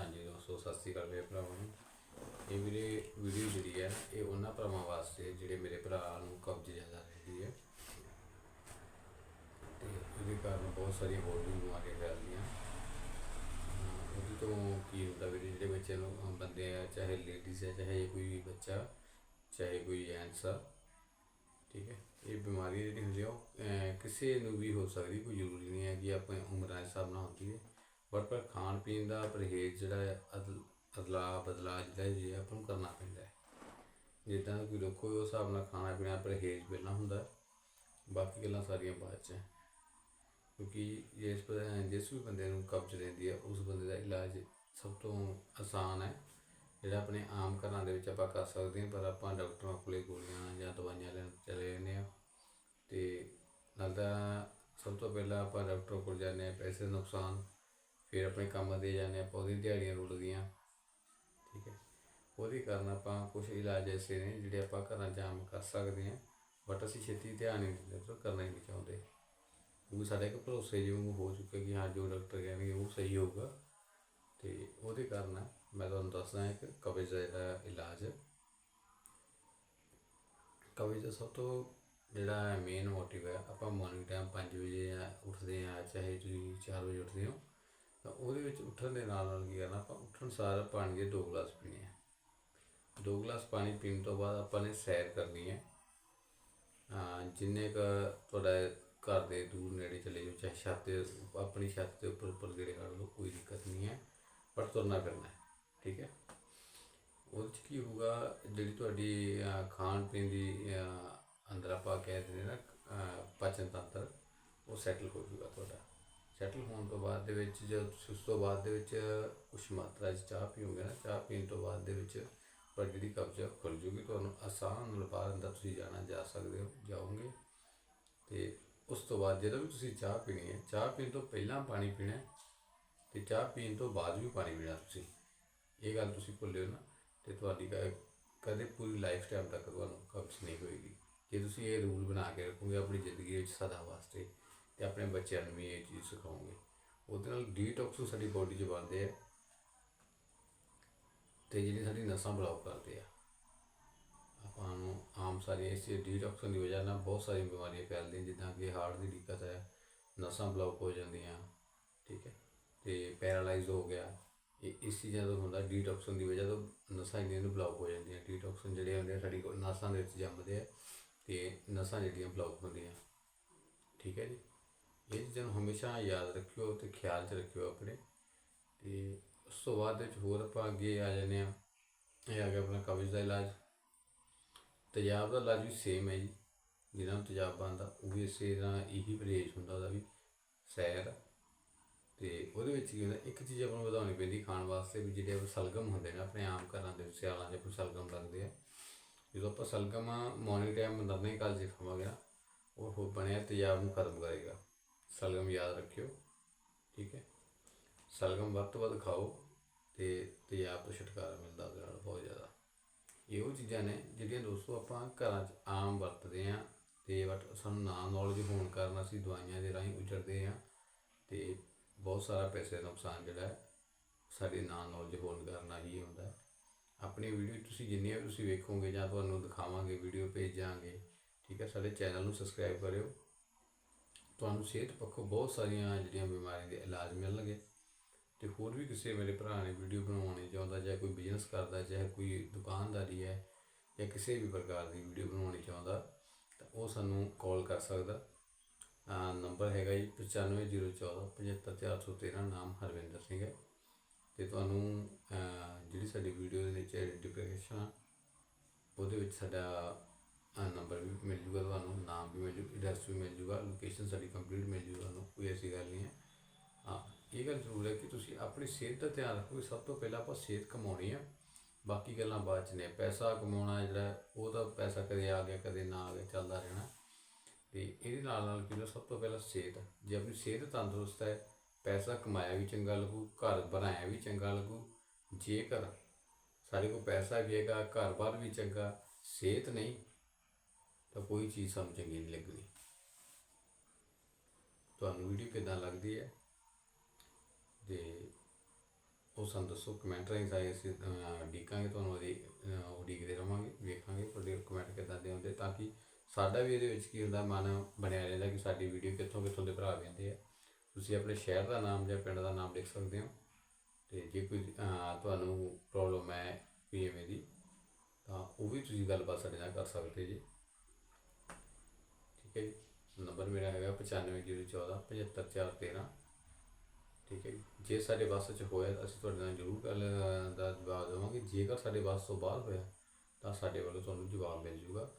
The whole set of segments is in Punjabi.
ਹਾਂਜੀ, ਦੋਸਤੋ, ਸਤਿ ਸ਼੍ਰੀ ਅਕਾਲ ਮੇਰੇ ਭਰਾਵਾਂ ਨੂੰ। ਇਹ ਵੀਰੇ ਵੀਡੀਓ ਜਿਹੜੀ ਹੈ, ਇਹ ਉਹਨਾਂ ਭਰਾਵਾਂ ਵਾਸਤੇ ਜਿਹੜੇ ਮੇਰੇ ਭਰਾ ਨੂੰ ਕਬਜ਼ ਜ਼ਿਆਦਾ ਰਹਿੰਦੀ ਹੈ। ਤੇ ਇਹਦੇ ਕਾਰਨ ਬਹੁਤ ਸਾਰੀਆਂ ਹੋਰ ਵੀ ਬਿਮਾਰੀਆਂ ਫੈਲਦੀਆਂ। ਉਹਦੇ ਤੋਂ ਕੀ ਹੁੰਦਾ ਵੀਰੇ, ਜਿਹੜੇ ਬੱਚੇ ਨੂੰ ਬੰਦੇ ਆ, ਚਾਹੇ ਲੇਡੀਜ਼ ਹੈ ਚਾਹੇ ਕੋਈ ਬੱਚਾ, ਚਾਹੇ ਕੋਈ ਜੈਂਟਸ ਆ, ਠੀਕ ਹੈ। ਇਹ ਬਿਮਾਰੀ ਜਿਹੜੀ ਹੁੰਦੀ ਆ ਕਿਸੇ ਨੂੰ ਵੀ ਹੋ ਸਕਦੀ, ਕੋਈ ਜ਼ਰੂਰੀ ਨਹੀਂ ਹੈ ਕਿ ਆਪਾਂ ਉਮਰਾਂ ਦੇ ਹਿਸਾਬ ਨਾਲ ਹੁੰਦੀ ਹੈ। ਬਟ ਪਰ ਖਾਣ ਪੀਣ ਦਾ ਪਰਹੇਜ਼ ਜਿਹੜਾ ਹੈ, ਅਦਲ, ਅਦਲਾ ਬਦਲਾ ਜਿਹੜਾ ਜੀ ਆਪਾਂ ਨੂੰ ਕਰਨਾ ਪੈਂਦਾ ਹੈ। ਜਿੱਦਾਂ ਕੋਈ ਲੋਕੋ ਉਸ ਹਿਸਾਬ ਨਾਲ ਖਾਣਾ ਪੀਣਾ ਪਰਹੇਜ਼ ਪਹਿਲਾਂ ਹੁੰਦਾ ਬਾਕੀ ਗੱਲਾਂ ਸਾਰੀਆਂ ਬਾਅਦ ਚ ਕਿਉਂਕਿ ਜਿਸ ਜਿਸ ਵੀ ਬੰਦੇ ਨੂੰ ਕਬਜ਼ ਰਹਿੰਦੀ ਹੈ, ਉਸ ਬੰਦੇ ਦਾ ਇਲਾਜ ਸਭ ਤੋਂ ਆਸਾਨ ਹੈ। ਜਿਹੜਾ ਆਪਣੇ ਆਮ ਘਰਾਂ ਦੇ ਵਿੱਚ ਆਪਾਂ ਕਰ ਸਕਦੇ ਹਾਂ, ਪਰ ਆਪਾਂ ਡਾਕਟਰਾਂ ਕੋਲੇ ਗੋਲੀਆਂ ਜਾਂ ਦਵਾਈਆਂ ਲੈਣ ਚਲੇ ਜਾਂਦੇ ਹਾਂ। ਤੇ ਨਾਲ ਤਾਂ ਸਭ ਤੋਂ ਪਹਿਲਾਂ ਆਪਾਂ ਡਾਕਟਰ ਕੋਲ ਜਾਂਦੇ ਹਾਂ, ਪੈਸੇ ਦਾ ਨੁਕਸਾਨ ਫਿਰ ਆਪਣੇ ਕੰਮ ਦੇ ਜਾਂਦੇ ਹਾਂ, ਆਪਾਂ ਉਹਦੀ ਦਿਹਾੜੀਆਂ ਰੁਲਦੀਆਂ। ਠੀਕ ਹੈ। ਉਹਦੇ ਕਾਰਨ ਆਪਾਂ ਕੁਝ ਇਲਾਜ ਐਸੇ ਨੇ ਜਿਹੜੇ ਆਪਾਂ ਘਰਾਂ 'ਚ ਆਮ ਕਰ ਸਕਦੇ ਹਾਂ ਬਟ ਅਸੀਂ ਛੇਤੀ ਧਿਆਨ ਨਹੀਂ ਦਿੰਦੇ ਤੇ ਕਰਨਾ ਹੀ ਨਹੀਂ ਚਾਹੁੰਦੇ। ਕਿਉਂਕਿ ਸਾਡਾ ਇੱਕ ਭਰੋਸੇ ਜਿਵੇਂ ਹੋ ਚੁੱਕਾ ਕਿ ਹਾਂ, ਜੋ ਡਾਕਟਰ ਕਹਿਣਗੇ ਉਹ ਸਹੀ ਹੋਊਗਾ। ਤੇ ਉਹਦੇ ਕਾਰਨ ਮੈਂ ਤੁਹਾਨੂੰ ਦੱਸਦਾ ਇੱਕ ਕਬਜ਼ ਦਾ ਇਲਾਜ। ਕਬਜ਼ ਦਾ ਸਭ ਤੋਂ ਜਿਹੜਾ ਮੇਨ ਮੋਟਿਵ ਹੈ, ਆਪਾਂ ਮਾਰਨਿੰਗ ਟਾਈਮ 5 ਵਜੇ ਉੱਠਦੇ ਆ ਚਾਹੇ ਤੁਸੀਂ 4 ਵਜੇ ਉੱਠਦੇ ਹੋ ਤਾਂ ਉਹਦੇ ਵਿੱਚ ਉੱਠਣ ਦੇ ਨਾਲ ਨਾਲ ਕੀ ਕਰਨਾ, ਆਪਾਂ ਉੱਠਣ ਸਾਰ ਪਾਣੀ ਦੇ ਦੋ ਗਲਾਸ ਪੀਣੇ ਆ। ਦੋ ਗਲਾਸ ਪਾਣੀ ਪੀਣ ਤੋਂ ਬਾਅਦ ਆਪਾਂ ਨੇ ਸੈਰ ਕਰਨੀ ਹੈ। ਜਿੰਨੇ ਕ ਤੁਹਾਡਾ ਘਰ ਦੇ ਦੂਰ ਨੇੜੇ ਚਲੇ ਜਾਓ, ਚਾਹੇ ਛੱਤ ਤੇ ਆਪਣੀ ਛੱਤ ਦੇ ਉੱਪਰ ਉੱਪਰ ਗੇੜੇ ਕਰ ਲਓ, ਕੋਈ ਦਿੱਕਤ ਨਹੀਂ ਹੈ, ਪਰ ਤੁਰਨਾ ਫਿਰਨਾ ਹੈ, ਠੀਕ ਹੈ। ਉਹਦੇ 'ਚ ਕੀ ਹੋਊਗਾ, ਜਿਹੜੀ ਤੁਹਾਡੀ ਖਾਣ ਪੀਣ ਦੀ ਅੰਦਰ ਆਪਾਂ ਕਹਿ ਦਿੰਦੇ ਨਾ ਪਾਚਨ ਤੰਤਰ, ਉਹ ਸੈਟਲ ਹੋ ਜਾਊਗਾ ਤੁਹਾਡਾ। ਸੈਟਲ ਹੋਣ ਤੋਂ ਬਾਅਦ ਦੇ ਵਿੱਚ ਜਦ ਤੁਸੀਂ ਉਸ ਤੋਂ ਬਾਅਦ ਦੇ ਵਿੱਚ ਕੁਛ ਮਾਤਰਾ 'ਚ ਚਾਹ ਪੀਓਗੇ ਨਾ, ਚਾਹ ਪੀਣ ਤੋਂ ਬਾਅਦ ਦੇ ਵਿੱਚ ਪਰ ਜਿਹੜੀ ਕਬਜ਼ ਆ ਉਹ ਖੁੱਲ ਜੂਗੀ, ਤੁਹਾਨੂੰ ਆਸਾਨ ਨਾਲ ਅੰਦਰ ਤੁਸੀਂ ਜਾਣਾ ਜਾ ਸਕਦੇ ਹੋ, ਜਾਓਗੇ। ਤੇ ਉਸ ਤੋਂ ਬਾਅਦ ਜਦੋਂ ਵੀ ਤੁਸੀਂ ਚਾਹ ਪੀਣੀ ਹੈ, ਚਾਹ ਪੀਣ ਤੋਂ ਪਹਿਲਾਂ ਪਾਣੀ ਪੀਣਾ ਹੈ ਤੇ ਚਾਹ ਪੀਣ ਤੋਂ ਬਾਅਦ ਵੀ ਪਾਣੀ ਪੀਣਾ ਤੁਸੀਂ। ਇਹ ਗੱਲ ਤੁਸੀਂ ਭੁੱਲਿਓ ਨਾ, ਤੇ ਤੁਹਾਡੀ ਕ- ਕਦੇ ਪੂਰੀ ਲਾਈਫ ਟਾਈਮ ਤੱਕ ਤੁਹਾਨੂੰ ਕਬਜ਼ ਨਹੀਂ ਹੋਏਗੀ। ਜੇ ਤੁਸੀਂ ਇਹ ਰੂਲ ਬਣਾ ਕੇ ਰੱਖੋਗੇ ਆਪਣੀ ਜ਼ਿੰਦਗੀ ਵਿੱਚ ਸਦਾ ਵਾਸਤੇ ਤੇ ਆਪਣੇ ਬੱਚਿਆਂ ਨੂੰ ਵੀ ਇਹ ਚੀਜ਼ ਸਿਖਾਉਂਗੇ। ਉਹਦੇ ਨਾਲ ਡੀਟੌਕਸ ਸਾਡੀ ਬੋਡੀ 'ਚ ਬਣਦੇ ਆ ਤੇ ਜਿਹੜੀ ਸਾਡੀ ਨਸਾਂ ਬਲੌਕ ਕਰਦੇ ਆ। ਆਪਾਂ ਨੂੰ ਆਮ ਸਾਰੀਆਂ ਇਸ ਡੀਟੌਕਸਨ ਦੀ ਵਜ੍ਹਾ ਨਾਲ ਬਹੁਤ ਸਾਰੀਆਂ ਬਿਮਾਰੀਆਂ ਫੈਲਦੀਆਂ, ਜਿੱਦਾਂ ਕਿ ਹਾਰਟ ਦੀ ਦਿੱਕਤ ਹੈ, ਨਸਾਂ ਬਲੌਕ ਹੋ ਜਾਂਦੀਆਂ, ਠੀਕ ਹੈ, ਤੇ ਪੈਰਾਲਾਈਜ਼ ਹੋ ਗਿਆ। ਇਹ ਇਸ ਚੀਜ਼ਾਂ ਤੋਂ ਹੁੰਦਾ ਡੀਟੌਕਸਨ ਦੀ ਵਜ੍ਹਾ ਤੋਂ ਨਸਾਂ ਇੰਨੀਆਂ ਨੂੰ ਬਲੌਕ ਹੋ ਜਾਂਦੀਆਂ। ਡੀਟੌਕਸਨ ਜਿਹੜੇ ਹੁੰਦੇ ਆ ਸਾਡੀ ਕੋ- ਨਸਾਂ ਦੇ ਵਿੱਚ ਜੰਮਦੇ ਆ ਤੇ ਨਸਾਂ ਜਿਹੜੀਆਂ ਬਲੌਕ ਹੁੰਦੀਆਂ, ਠੀਕ ਹੈ ਜੀ। ਇਹ ਚੀਜ਼ਾਂ ਨੂੰ ਹਮੇਸ਼ਾ ਯਾਦ ਰੱਖਿਓ ਤੇ ਖਿਆਲ 'ਚ ਰੱਖਿਓ ਆਪਣੇ। ਤੇ ਉਸ ਤੋਂ ਬਾਅਦ ਵਿੱਚ ਹੋਰ ਆਪਾਂ ਅੱਗੇ ਆ ਜਾਂਦੇ ਆ ਇਹ ਆ ਗਿਆ ਆਪਣਾ ਕਬਜ਼ ਦਾ ਇਲਾਜ। ਤੇਜ਼ਾਬ ਦਾ ਇਲਾਜ ਵੀ ਸੇਮ ਹੈ ਜੀ। ਜਿਹਨਾਂ ਨੂੰ ਤੇਜ਼ਾਬ ਬਣਦਾ, ਉਹ ਵੀ ਇਸੇ ਤਰ੍ਹਾਂ ਇਹੀ ਪਰਹੇਜ਼ ਹੁੰਦਾ ਉਹਦਾ ਵੀ ਸੈਰ। ਤੇ ਉਹਦੇ ਵਿੱਚ ਕੀ ਹੁੰਦਾ, ਇੱਕ ਚੀਜ਼ ਆਪਾਂ ਨੂੰ ਵਧਾਉਣੀ ਪੈਂਦੀ ਖਾਣ ਵਾਸਤੇ ਵੀ ਜਿਹੜੇ ਸਲਗਮ ਹੁੰਦੇ ਨੇ, ਆਪਣੇ ਆਮ ਘਰਾਂ ਦੇ ਸਿਆਲਾਂ 'ਚ ਕੋਈ ਸਲਗਮ ਲੱਗਦੇ ਆ। ਜਦੋਂ ਆਪਾਂ ਸਲਗਮ ਮਾਰਨਿੰਗ ਟਾਈਮ ਨਰਨੇ ਕਾਲ ਜੇ ਖਾਵਾਂਗੇ ਨਾ, ਉਹ ਬਣਿਆ ਤੇਜ਼ਾਬ ਨੂੰ ਖਤਮ ਕਰੇਗਾ। ਸਲਗਮ ਯਾਦ ਰੱਖਿਓ, ਠੀਕ ਹੈ? ਸਲਗਮ ਵੱਧ ਤੋਂ ਵੱਧ ਖਾਓ ਤੇ ਤੇਜ਼ਾਬ ਤੋਂ ਛੁਟਕਾਰਾ ਮਿਲਦਾ ਉਹਦੇ ਨਾਲ ਬਹੁਤ ਜ਼ਿਆਦਾ। ਇਹ ਉਹ ਚੀਜ਼ਾਂ ਨੇ ਜਿਹੜੀਆਂ ਦੋਸਤੋ ਆਪਾਂ ਘਰਾਂ 'ਚ ਆਮ ਵਰਤਦੇ ਆ ਤੇ ਬਟ ਸਾਨੂੰ ਨਾ ਨੌਲੇਜ ਹੋਣ ਕਾਰਨ ਅਸੀਂ ਦਵਾਈਆਂ ਦੇ ਰਾਹੀਂ ਉਜੜਦੇ ਆ ਤੇ ਬਹੁਤ ਸਾਰਾ ਪੈਸੇ ਦਾ ਨੁਕਸਾਨ ਜਿਹੜਾ ਹੈ, ਸਾਡੇ ਨਾ ਨੌਲੇਜ ਹੋਣ ਕਾਰਨ ਹੀ ਹੁੰਦਾ ਹੈ। ਆਪਣੀ ਵੀਡੀਓ ਤੁਸੀਂ ਜਿੰਨੀਆਂ ਵੀ ਤੁਸੀਂ ਵੇਖੋਗੇ ਜਾਂ ਤੁਹਾਨੂੰ ਦਿਖਾਵਾਂਗੇ ਵੀਡੀਓ ਭੇਜਾਂਗੇ, ਠੀਕ ਹੈ? ਸਾਡੇ ਚੈਨਲ ਨੂੰ ਸਬਸਕ੍ਰਾਈਬ ਕਰਿਓ। ਤੁਹਾਨੂੰ ਸਿਹਤ ਪੱਖੋਂ ਬਹੁਤ ਸਾਰੀਆਂ ਜਿਹੜੀਆਂ ਬਿਮਾਰੀਆਂ ਦੇ ਇਲਾਜ ਮਿਲਣਗੇ। ਤੇ ਹੋਰ ਵੀ ਕਿਸੇ ਮੇਰੇ ਭਰਾ ਨੇ ਵੀਡੀਓ ਬਣਾਉਣੀ ਚਾਹੁੰਦਾ ਜਾਂ ਕੋਈ ਬਿਜ਼ਨਸ ਕਰਦਾ ਚਾਹੇ ਕੋਈ ਦੁਕਾਨਦਾਰੀ ਹੈ ਜਾਂ ਕਿਸੇ ਵੀ ਪ੍ਰਕਾਰ ਦੀ ਵੀਡੀਓ ਬਣਾਉਣੀ ਚਾਹੁੰਦਾ, ਤਾਂ ਉਹ ਸਾਨੂੰ ਕਾਲ ਕਰ ਸਕਦਾ। ਨੰਬਰ ਹੈਗਾ ਜੀ 9504 75413 ਨਾਮ ਹਰਵਿੰਦਰ ਸਿੰਘ ਹੈ। ਤੇ ਤੁਹਾਨੂੰ ਜਿਹੜੀ ਸਾਡੀ ਵੀਡੀਓ ਦੇ ਵਿੱਚ ਡਿਸਕ੍ਰਿਪਸ਼ਨ ਆ, ਉਹਦੇ ਵਿੱਚ ਸਾਡਾ ਨੰਬਰ ਵੀ ਮਿਲ ਜੂਗਾ ਤੁਹਾਨੂੰ, ਨਾਮ ਵੀ ਮਿਲ ਜੂਗਾ ਐਡਰੈਸ ਵੀ ਮਿਲ ਜੂਗਾ ਲੋਕੇਸ਼ਨ ਸਾਡੀ ਕੰਪਲੀਟ ਮਿਲ ਜੂ ਤੁਹਾਨੂੰ, ਕੋਈ ਐਸੀ ਗੱਲ ਨਹੀਂ ਹੈ। ਹਾਂ, ਇਹ ਗੱਲ ਜ਼ਰੂਰ ਹੈ ਕਿ ਤੁਸੀਂ ਆਪਣੀ ਸਿਹਤ ਦਾ ਧਿਆਨ ਰੱਖੋ ਸਭ ਤੋਂ ਪਹਿਲਾਂ ਆਪਾਂ ਸਿਹਤ ਕਮਾਉਣੀ ਆ। ਬਾਕੀ ਗੱਲਾਂ ਬਾਅਦ ਚ ਨੇ, ਪੈਸਾ ਕਮਾਉਣਾ ਜਿਹੜਾ, ਉਹ ਤਾਂ ਪੈਸਾ ਕਦੇ ਆ ਗਿਆ, ਕਦੇ ਨਾ ਆ ਗਿਆ, ਚੱਲਦਾ ਰਹਿਣਾ। ਤੇ ਇਹਦੇ ਨਾਲ ਨਾਲ ਕੀ ਸਭ ਤੋਂ ਪਹਿਲਾਂ ਸਿਹਤ, ਜੇ ਆਪਣੀ ਸਿਹਤ ਤੰਦਰੁਸਤ ਹੈ, ਪੈਸਾ ਕਮਾਇਆ ਵੀ ਚੰਗਾ ਲੱਗੂ, ਘਰ ਬਣਾਇਆ ਵੀ ਚੰਗਾ ਲੱਗੂ, ਜੇਕਰ ਸਾਡੇ ਕੋਲ ਪੈਸਾ ਵੀ ਹੈਗਾ, ਘਰ-ਬਾਰ ਵੀ ਚੰਗਾ, ਸਿਹਤ ਨਹੀਂ ਤਾਂ ਕੋਈ ਚੀਜ਼ ਸਾਨੂੰ ਚੰਗੀ ਨਹੀਂ ਲੱਗਣੀ। ਤੁਹਾਨੂੰ ਵੀਡੀਓ ਕਿਦਾਂ ਲੱਗਦੀ ਹੈ? ਤੇ ਉਹ ਸਾਨੂੰ ਦੱਸੋ ਕਮੈਂਟ ਰਾਹੀਂ ਸਾਰੇ ਅਸੀਂ ਅਹ, ਉਡੀਕਾਂਗੇ ਤੁਹਾਨੂੰ ਉਹਦੀ ਉਡੀਕਦੇ ਰਵਾਂਗੇ ਵੇਖਾਂਗੇ ਤੁਹਾਡੇ ਕਮੈਂਟ ਕਿੱਦਾਂ ਦੇ ਆਉਂਦੇ ਤਾਂ ਕਿ ਸਾਡਾ ਵੀ ਇਹਦੇ ਵਿੱਚ ਕੀ ਹੁੰਦਾ ਮਨ ਬਣਿਆ ਰਹਿੰਦਾ ਕਿ ਸਾਡੀ ਵੀਡੀਓ ਕਿੱਥੋਂ ਕਿੱਥੋਂ ਦੇ ਭਰਾ ਵੇਖਦੇ ਆ। ਤੁਸੀਂ ਆਪਣੇ ਸ਼ਹਿਰ ਦਾ ਨਾਮ ਜਾਂ ਪਿੰਡ ਦਾ ਨਾਮ ਲਿਖ ਸਕਦੇ ਹੋ। ਤੇ ਜੇ ਕੋਈ ਤੁਹਾਨੂੰ ਪ੍ਰੋਬਲਮ ਹੈ ਪੀਐਮਏ ਦੀ ਤਾਂ ਉਹ ਵੀ ਤੁਸੀਂ ਗੱਲਬਾਤ ਸਾਡੇ ਨਾਲ ਕਰ ਸਕਦੇ ਜੀ। ਠੀਕ ਹੈ ਜੀ। ਨੰਬਰ ਮੇਰਾ ਹੈਗਾ 9504 75413 ਠੀਕ ਹੈ ਜੇ। ਸਾਡੇ ਬੱਸ 'ਚ ਹੋਇਆ ਤਾਂ ਅਸੀਂ ਤੁਹਾਡੇ ਨਾਲ ਜ਼ਰੂਰ ਗੱਲ ਦਾ ਜਵਾਬ ਦੇਵਾਂਗੇ। ਜੇਕਰ ਸਾਡੇ ਬੱਸ ਤੋਂ ਬਾਹਰ ਹੋਇਆ ਤਾਂ ਸਾਡੇ ਵੱਲੋਂ ਤੁਹਾਨੂੰ ਜਵਾਬ ਮਿਲ ਜੂਗਾ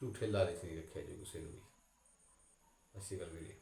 ਝੂਠੇ ਲਾਰੇ 'ਚ ਨਹੀਂ ਰੱਖਿਆ ਜੀ ਕਿਸੇ ਨੂੰ ਵੀ। ਅਸੀਂ ਗੱਲ ਵੀਰੇ।